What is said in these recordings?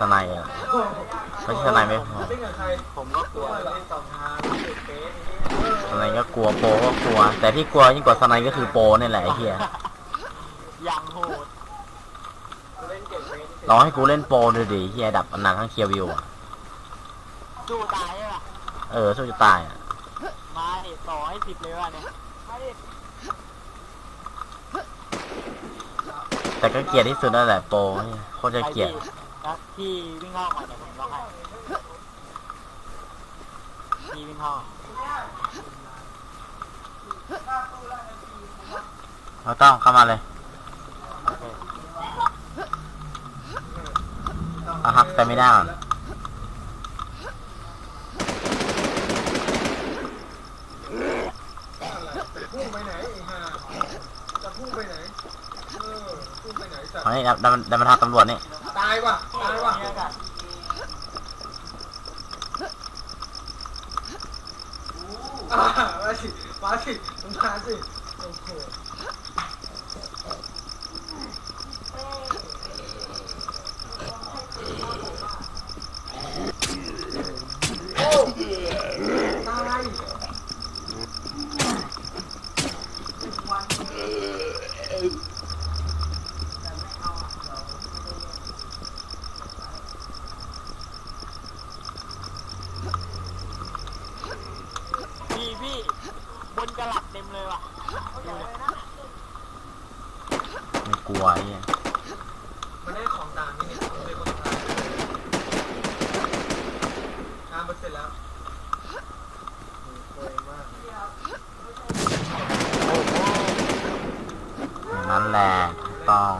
สไนด์อะไม่ใช่สไนด์ไม่พอเล่นกับใครผมก็กลัวเล่นสองทางเล่นเฟสสไนด์ก็กลัวโปรก็กลัว แต่ที่กลัวยิ่งกว่าสไนด์ก็คือโปรนี่แหละไอ้เหี้ยยังโหดเล่นเก็บเฟสลองให้กูเล่นโปรดูดิเหี้ยดับอันนังทั้งเคลียร์วิวอะสู้ตายใช่ปะเออสู้จะตายอะมาดิต่อให้สิบเลยว่ะเนี่ยมาดิแต่ก็เกลียดที่สุดนั่นแหละโปรเนี่ยโคตรจะเกลียดไปพี่ แล้วพี่วิ่งเข้าก่อนเดี๋ยวผมล็อกให้พี่วิ่งเข้าเราต้องเข้ามาเลยโอเคเอาฮักแต่ไม่ได้ก่อนพุ่งไปไหนไอ้ห่าจะพุ่งไปไหน เออ พุ่งไปไหนสัตว์ เอานี่ดับดับดับมันทับตำรวจนี่ตายว่ะตายว่ะเนี่ยกันอ่ามาสิมาสิมาสิโอ้โหโอ้ตาย พี่พี่ บนกระหลัดเต็มเลยว่ะดูดิไม่กลัวไอ้เหี้ยมันได้ของต่างนี่เนี่ยมันเป็นคนไทยงานมันเสร็จแล้วโอ้ยมากอย่างนั้นแหละถูกต้อง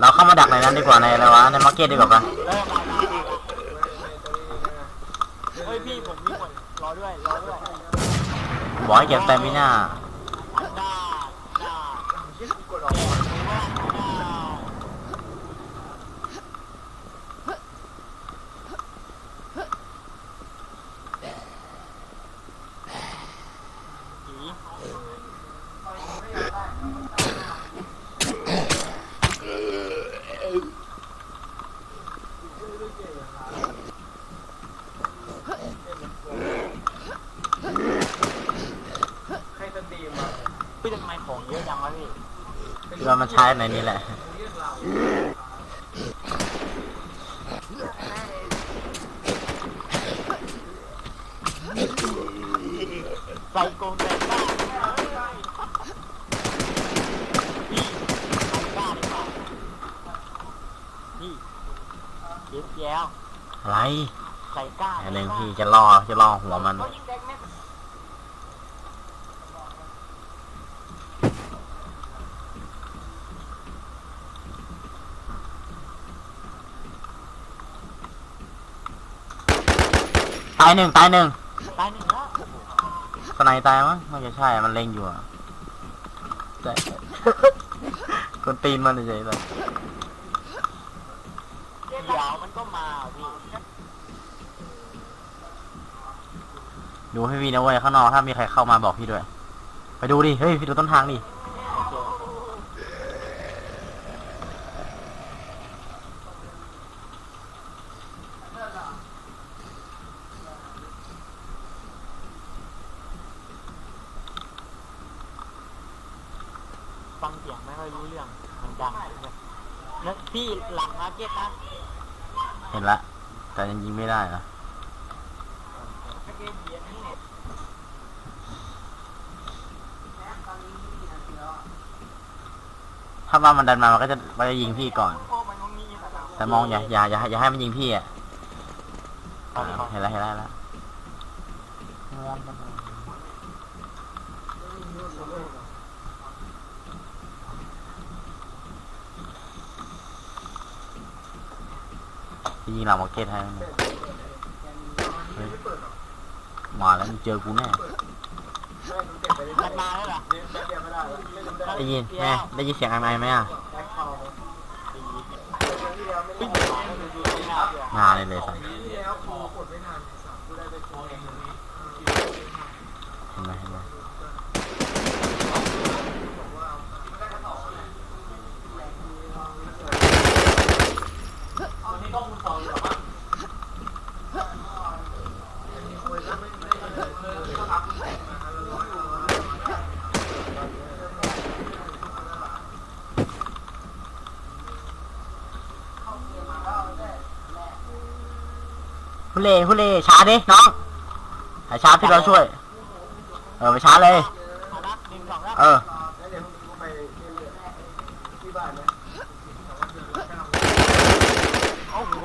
เราเข้ามาดักในนั้นดีกว่าในอะไรวะในมาร์เก็ตดีกว่าปะเริ่มมาแล้วเฮ้ยพี่ผมมีคนรอด้วยรอด้วย บอกให้เก็บแต่ไม่น่า อันด้าอันด้า ยี่สิบกดออก เก่งมากอันด้าผี ให้สตรีมอะ พี่ทำไมของเยอะจังวะพี่คิดว่ามันใช้ในนี้แหละเรียกเราใส่กรงแต่บ้าพี่ใส่บ้าดีกว่าพี่เย็บแย้วอะไรใส่กล้า อันหนึ่งพี่จะรอจะรอหัวมัน เขายิงแดงแม่ง ตายหนึ่งตายหนึ่งตายหนึ่งแล้วสไนตายมั้งไม่ใช่ใช่มันเล็งอยู่อะแต่กวนตีนมันเฉยๆเลยเดี๋ยวมันก็มาอะพี่ดูให้พี่นะเว้ยข้างนอกถ้ามีใครเข้ามาบอกพี่ด้วย ไปดูดิเฮ้ยพี่ดูต้นทางดิ โอเคฟังเสียงไม่ค่อยรู้เรื่อง มันดังเลยแล้วพี่หลังมาร์เก็ตนะ เห็นละ แต่ยังยิงไม่ได้เหรอ ถ้าว่ามันดันมามันก็จะมันจะยิงพี่ก่อนโอ้มันตรงนี้แต่มองอย่าอย่าอย่าอย่าให้มันยิงพี่อะเอาดิเอาเห็นแล้วเห็นแล้วเห็นแล้วพี่ยิงหลังมาร์เก็ตให้มันเฮ้ยมาแล้วมึงเจอกูแน่ มันมาแล้วเหรอได้ยินแม่ได้ยินเสียงอะไรไหมอะปิ้งมาแล้วดูดูไม่น่าเชื่อมาเลยเลยสัสที่แล้วคอกดไม่ทันเห็นไหมเห็นไหม ฮุเล่ฮุเล่ช้าดิน้องให้ช้าพี่เราช่วย เออไปช้าเลย เอาละหนึ่งสองแล้วเออแล้วเดี๋ยวกูไปที่บ้านนะโอ้โห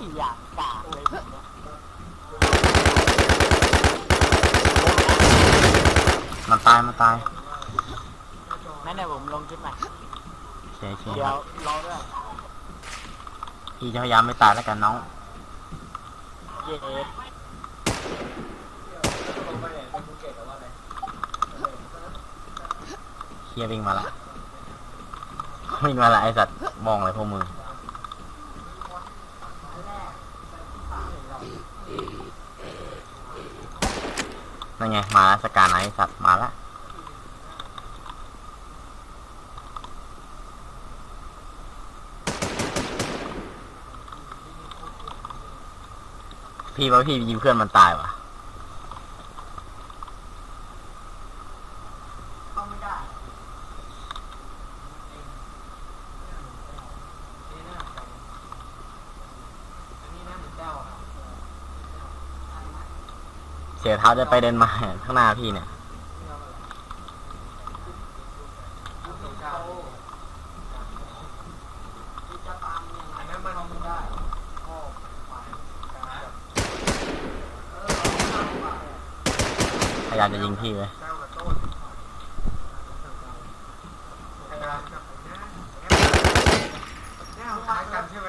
อีกอย่างกากเลยผมเนี่ยมันตายมันตายนั่นเดี๋ยวผมลงคลิปใหม่โอเคโอเคเดี๋คยรัวบรอด้วย พี่จะพยายามไม่ตายแล้วกันน้องเย็นเก็ตเฮียวิ่งมาละวิ่งมาละไอสัตว์มองเลยพวกมึงนั่นไง มาละสการไนท์ไอสัตว์มาละ พี่ว่าพี่ยิงเพื่อนมันตายวะเสียเท้าจะไปเดินมาข้างหน้าพี่เนี่ย อันนั้นมันทำได้พ่อ พยายามจะยิงพี่ไว้แซวกับต้นกระดานกับแง่แง่คล้ายกันใช่ไหม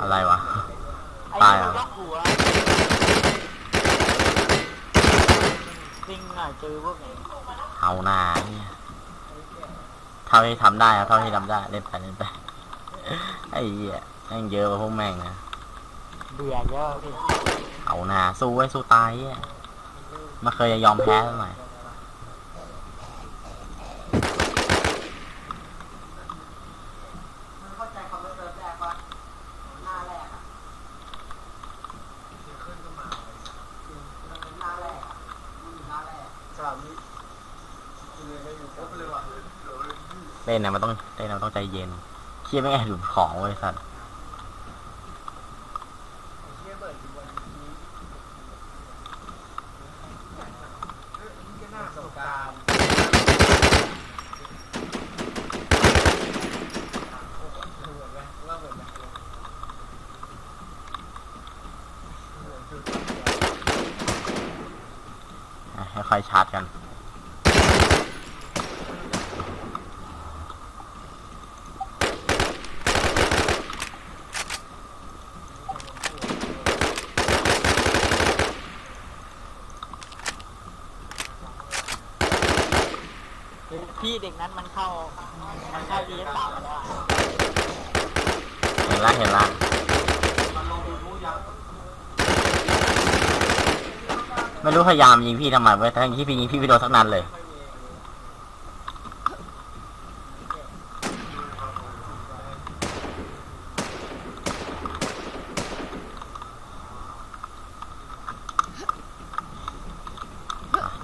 อะไรวะ ตายอล็อกหัวจริงอะเจอพวกเอาหนาเนี่ยเท่าที่ทำได้อะเท่าที่ทำได้ เล่นไปเล่นไป ไอ้เหี้ยแม่งเยอะกว่าพวกแม่งนะ เบื่อเยอะพี่เอาหนาสู้ไว้สู้ตายอะไม่เคยจะยอมแพ้เลยเล่นนะมันต้องเล่นนะมันต้องใจเย็นเคียไม่แอบหลุดของเว้ยสัตว์ เชี่ยเบิร์ดวันนี้เฮ้ยนี่ก็น่าสงการว่าเหมือนไหม อะให้ค่อยชาร์จกัน พี่เด็กนั้นมันเข้า มันเข้าดีสามแล้วอะเห็นละเห็นละ ไม่รู้พยายามยิงพี่ทำไมเว้ยทั้งที่พี่ยิงพี่ไม่โดนสักนัดเลย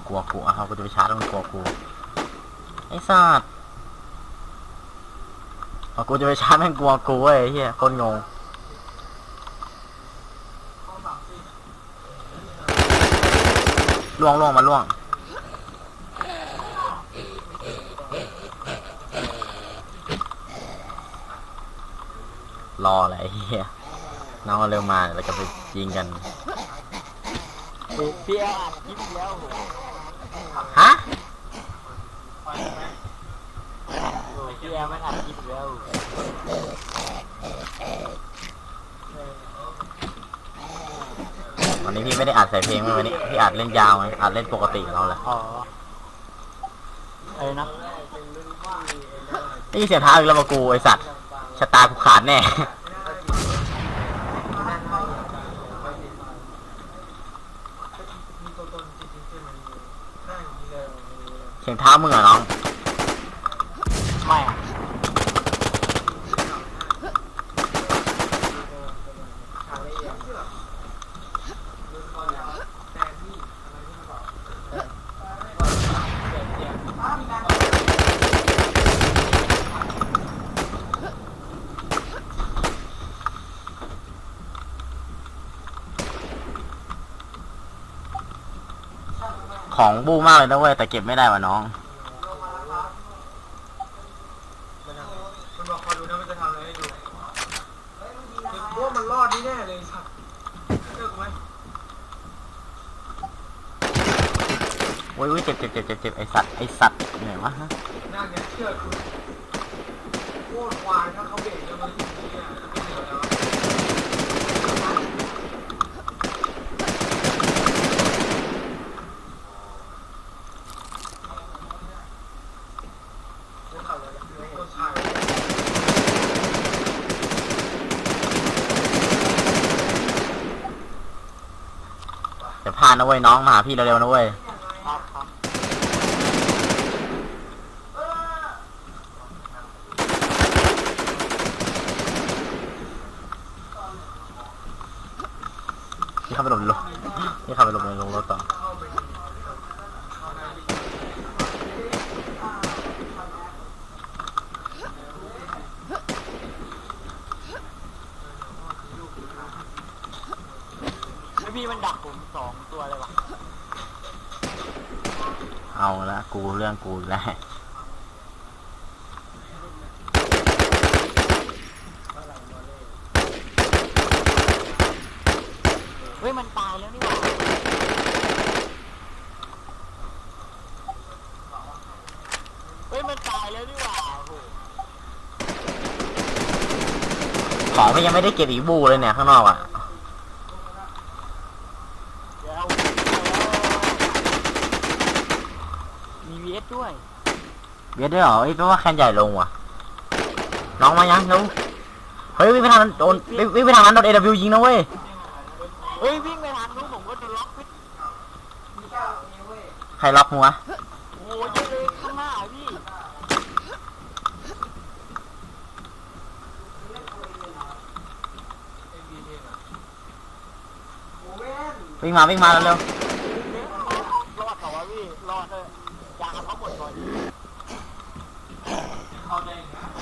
กลัวกูอะเขากูจะไปชาร์จมันกลัวกู ไอ้สัตว์กูจะไปชาร์จแม่งกลัวกูเว้ยไอ้เฮียคนงง ล่วงล่วงมาล่วง รออะไรเฮียน้องเอาเร็วมาแล้วก็ไปยิงกัน พี่เอาอ่านคลิปแล้วฮะโอ้พี่เอามันอ่านคลิปแล้ว วันนี้พี่ไม่ได้อัดใส่เพลงไว้วันนี้พี่อัดเล่นยาวไงอัดเล่นปกติของเราแหละอ๋อเอ้ยนะนี่เสียงเท้าอีกแล้วมากูไอสัตว์ชะตากูขาดแน่มีตัวตนจริงๆใช่ไหมได้อย่างนี้เลยอย่างนี้เลยเสียงเท้ามึงเหรอน้อง ไม่อะ ขาละเอียดที่แบบเรื่องคนแล้วแต่นี่อะไรที่มันบอกเออเดี๋ยวเดี๋ยว ของบูมากเลยนะเว้ยแต่เก็บไม่ได้ว่ะน้องมันทำมันบอกคอยดูนะมันจะทำอะไรให้ดูคือพวกมันรอดนี่แน่เลยสัตว์เลิกไหมโอ้ยโอ้ยเจ็บเจ็บเจ็บเจ็บเจ็บไอสัตว์ไอสัตว์เหนื่อยวะฮะนั่งเนี่ยเชื่อคุณโคตรควายถ้าเขาเบรกแล้วมันถึงนี่อะไม่เหลือแล้ว คนถ่าย เดี๋ยวพานะเว้ยน้องมาหาพี่เร็วๆนะเว้ยครับครับพี่เข้าไปหลบในรถพี่เข้าไปหลบในโรงรถต่อล้วพี่มันดักผมสองตัวเลยวะ เอาละกูเรื่องกูอีกแล้วเฮ้ยมันตายแล้วนี่หว่าเฮ้ยมันตายแล้วนี่หว่าโอ้โหของพี่ยังไม่ได้เก็บอีกบูเลยเนี่ยข้างนอกอะ เดี๋ยวเอามีวีเอ สด้วยเบียดด้วยเหรอเอ้ยแปลว่าแคนใหญ่ลงว่ะน้องมายังเร็วเฮ้ยวิ่งไปทางนั้นโดนวิ่งวิ่งไปทางนั้นโดนเอวยิงนะเว้ยเฮ้ยวิ่งไปทางนู้นผมก็โดนล็อกพิษใครล็อกหัวโอ้ยเยอะเลยข้างหน้าพี่วิ่งมาวิ่งมาเร็วรอดเขาวะพี่รอดเลย ยาเขาหมดก่อน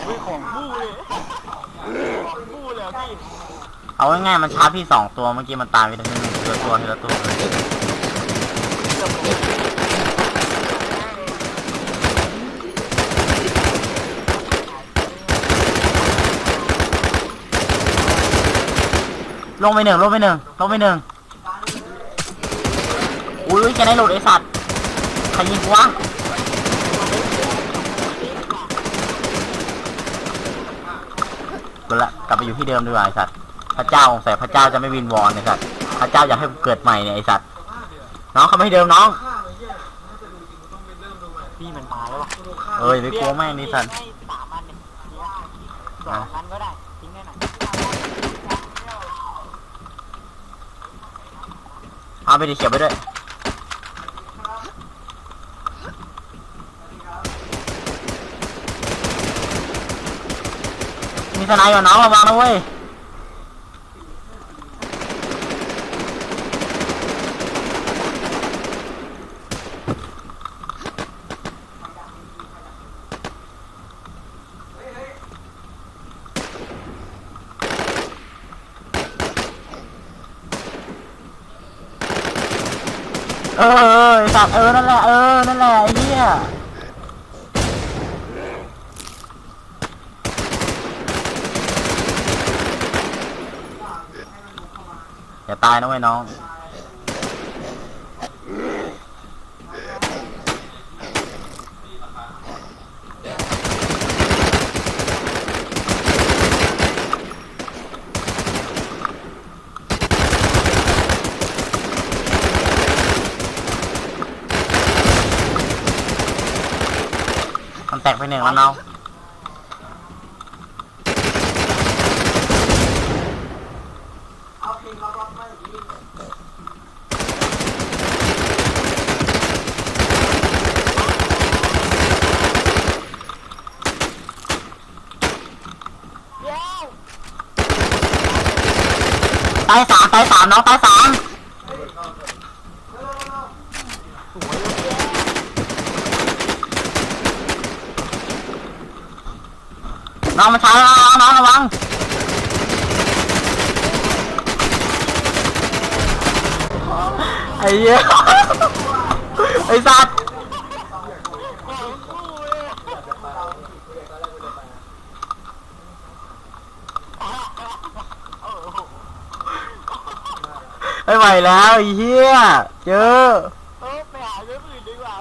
เฮ้ยของบู้เลยของบู้เลยอะพี่เอาง่ายๆมันชาร์จพี่สองตัวเมื่อกี้มันตายไปทีละตัวตัวทีละตัวเลยเกือบหมดลงไปหนึ่งลงไปหนึ่งลงไปหนึ่งอุ้ยแกได้หลุดไอสัตว์ใครยิงกูวะ กูละกลับไปอยู่ที่เดิมดีกว่าไอสัตว์พระเจ้าสงสัยพระเจ้าจะไม่วินวอนไอสัตว์พระเจ้าอยากให้กูเกิดใหม่เนี่ยไอสัตว์สภาพเดี๋ยวน้องเขาไม่ให้เดิมน้องข้าวไอ้เหี้ยน่าจะดูจริงมันต้องไปเริ่มดูใหม่พี่มันตายแล้ววะดูข้าวเอ้ยไปกลัวแม่งนี่สัตว์ ให้สามอันเนี่ยสองอันก็ได้ทิ้งได้หน่อยเอาไปดิเขียวไปด้วย มีทนายก่อนน้องระวังนะเว้ยเออเออสัตว์เออ นั่นแหละ เออ นั่นแหละไอ้เหี้ย อย่าตายนะเว้ยน้องมันแตกไปหนึ่งแล้วเนาะ ตายสามตายสามน้องตายสามน้องมาช้าแล้วน้องระวังไอ้เหี้ยไอ้สัตว์ ไหวแล้วไอ้เหี้ยเจอ เออไปหาเรื่องอื่นดีกว่า